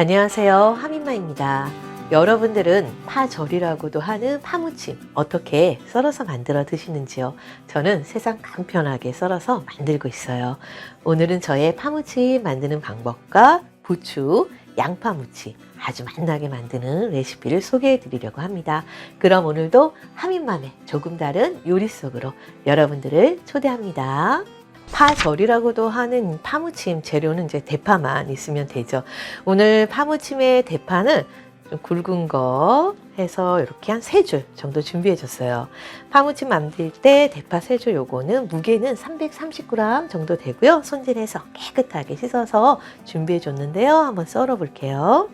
안녕하세요. 하민마입니다. 여러분들은 파절이라고도 하는 파무침 어떻게 썰어서 만들어 드시는지요? 저는 세상 간편하게 썰어서 만들고 있어요. 오늘은 저의 파무침 만드는 방법과 부추, 양파무침 아주 맛나게 만드는 레시피를 소개해 드리려고 합니다. 그럼 오늘도 하민맘의 조금 다른 요리 속으로 여러분들을 초대합니다. 파절이라고도 하는 파무침 재료는 이제 대파만 있으면 되죠. 오늘 파무침의 대파는 좀 굵은 거 해서 이렇게 한 세 줄 정도 준비해 줬어요. 파무침 만들 때 대파 세 줄 요거는 무게는 330g 정도 되고요. 손질해서 깨끗하게 씻어서 준비해 줬는데요. 한번 썰어 볼게요.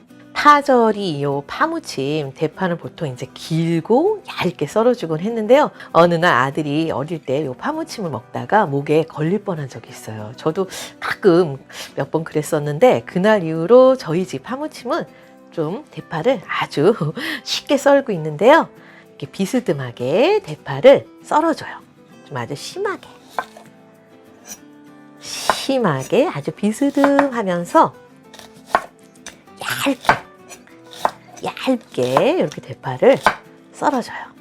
파절이 요 파무침 대파는 보통 이제 길고 얇게 썰어주곤 했는데요. 어느 날 아들이 어릴 때 요 파무침을 먹다가 목에 걸릴 뻔한 적이 있어요. 저도 가끔 몇 번 그랬었는데 그날 이후로 저희 집 파무침은 좀 대파를 아주 쉽게 썰고 있는데요. 이렇게 비스듬하게 대파를 썰어줘요. 좀 아주 심하게. 심하게 아주 비스듬하면서 얇게 얇게 이렇게 대파를 썰어줘요.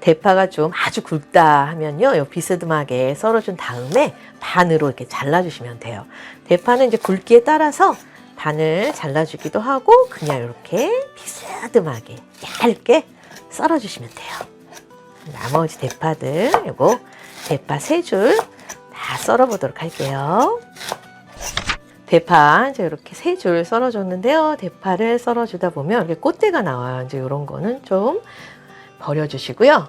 대파가 좀 아주 굵다 하면요, 요 비스듬하게 썰어준 다음에 반으로 이렇게 잘라주시면 돼요. 대파는 이제 굵기에 따라서 반을 잘라주기도 하고 그냥 이렇게 비스듬하게 얇게 썰어주시면 돼요. 나머지 대파들 요거 대파 세 줄 다 썰어보도록 할게요. 대파 이제 이렇게 세 줄 썰어줬는데요. 대파를 썰어주다 보면 이렇게 꽃대가 나와요. 이제 이런 거는 좀 버려주시고요.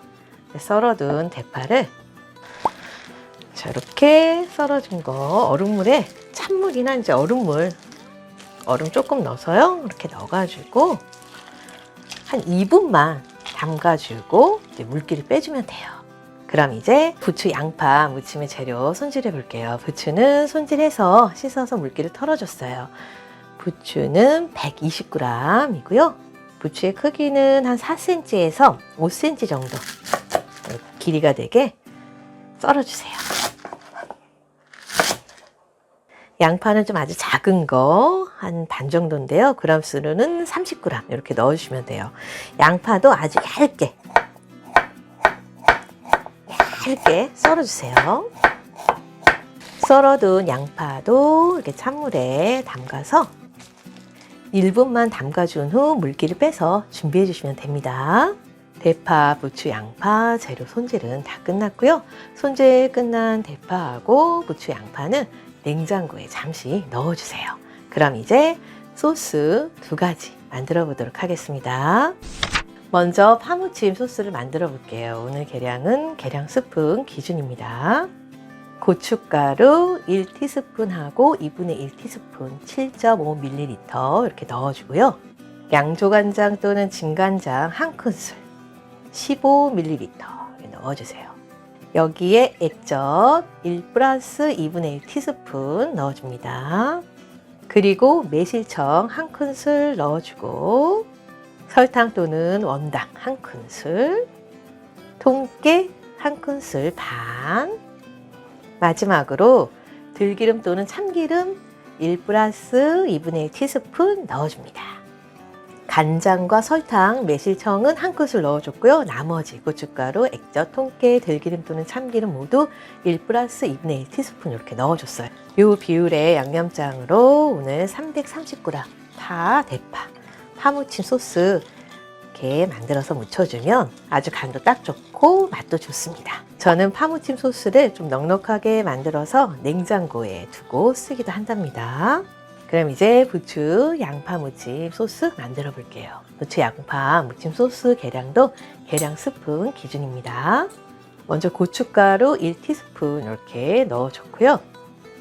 썰어둔 대파를 자 이렇게 썰어준 거 얼음물에 찬물이나 이제 얼음물 얼음 조금 넣어서요. 이렇게 넣어가지고 한 2분만 담가주고 물기를 빼주면 돼요. 그럼 이제 부추, 양파, 무침의 재료 손질해 볼게요. 부추는 손질해서 씻어서 물기를 털어줬어요. 부추는 120g이고요. 부추의 크기는 한 4cm에서 5cm 정도 길이가 되게 썰어주세요. 양파는 좀 아주 작은 거, 한 반 정도인데요. 그람 수로는 30g 이렇게 넣어주시면 돼요. 양파도 아주 얇게, 얇게 썰어주세요. 썰어둔 양파도 이렇게 찬물에 담가서 1분만 담가준 후 물기를 빼서 준비해 주시면 됩니다. 대파, 부추, 양파 재료 손질은 다 끝났고요. 손질 끝난 대파하고 부추, 양파는 냉장고에 잠시 넣어주세요. 그럼 이제 소스 두 가지 만들어 보도록 하겠습니다. 먼저 파무침 소스를 만들어 볼게요. 오늘 계량은 계량 스푼 기준입니다. 고춧가루 1티스푼하고 2분의 1티스푼 7.5ml 이렇게 넣어주고요. 양조간장 또는 진간장 한 큰술 15ml 넣어주세요. 여기에 액젓 1 플러스 2분의 1 티스푼 넣어줍니다. 그리고 매실청 한 큰술 넣어주고 설탕 또는 원당 한 큰술 통깨 한 큰술 반 마지막으로 들기름 또는 참기름 1 플러스 2분의 1 티스푼 넣어줍니다. 간장과 설탕, 매실청은 한 큰술 넣어줬고요. 나머지 고춧가루, 액젓, 통깨, 들기름 또는 참기름 모두 1 플러스 2분의 1 티스푼 이렇게 넣어줬어요. 이 비율의 양념장으로 오늘 330g 파, 대파, 파무침 소스 이렇게 만들어서 묻혀주면 아주 간도 딱 좋고 맛도 좋습니다. 저는 파무침 소스를 좀 넉넉하게 만들어서 냉장고에 두고 쓰기도 한답니다. 그럼 이제 부추 양파 무침 소스 만들어 볼게요. 부추 양파 무침 소스 계량도 계량 스푼 기준입니다. 먼저 고춧가루 1티스푼 이렇게 넣어줬고요.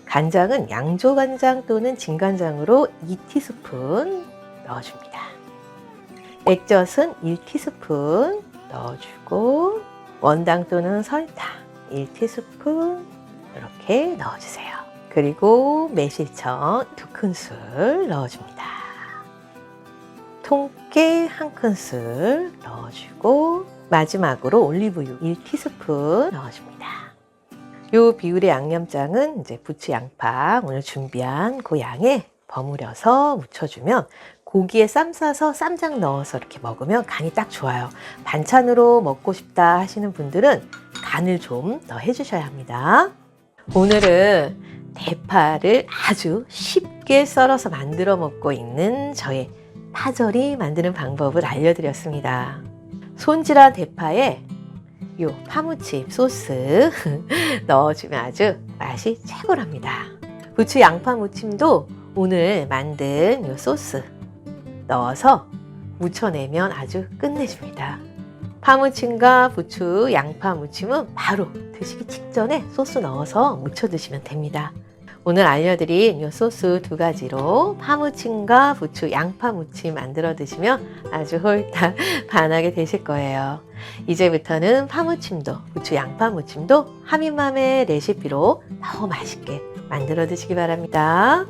간장은 양조간장 또는 진간장으로 2티스푼 넣어줍니다. 액젓은 1티스푼 넣어주고 원당 또는 설탕 1티스푼 이렇게 넣어주세요. 그리고 매실청 두 큰술 넣어줍니다. 통깨 한 큰술 넣어주고 마지막으로 올리브유 1티스푼 넣어줍니다. 요 비율의 양념장은 이제 부추 양파 오늘 준비한 그 양에 버무려서 묻혀주면 고기에 쌈 싸서 쌈장 넣어서 이렇게 먹으면 간이 딱 좋아요. 반찬으로 먹고 싶다 하시는 분들은 간을 좀 더 해주셔야 합니다. 오늘은 대파를 아주 쉽게 썰어서 만들어 먹고 있는 저의 파절이 만드는 방법을 알려드렸습니다. 손질한 대파에 요 파무침 소스 넣어주면 아주 맛이 최고랍니다. 부추 양파 무침도 오늘 만든 요 소스 넣어서 무쳐내면 아주 끝내줍니다. 파무침과 부추 양파 무침은 바로 드시기 직전에 소스 넣어서 무쳐 드시면 됩니다. 오늘 알려드린 이 소스 두 가지로 파무침과 부추 양파 무침 만들어 드시면 아주 홀딱 반하게 되실 거예요. 이제부터는 파무침도 부추 양파 무침도 하민맘의 레시피로 더 맛있게 만들어 드시기 바랍니다.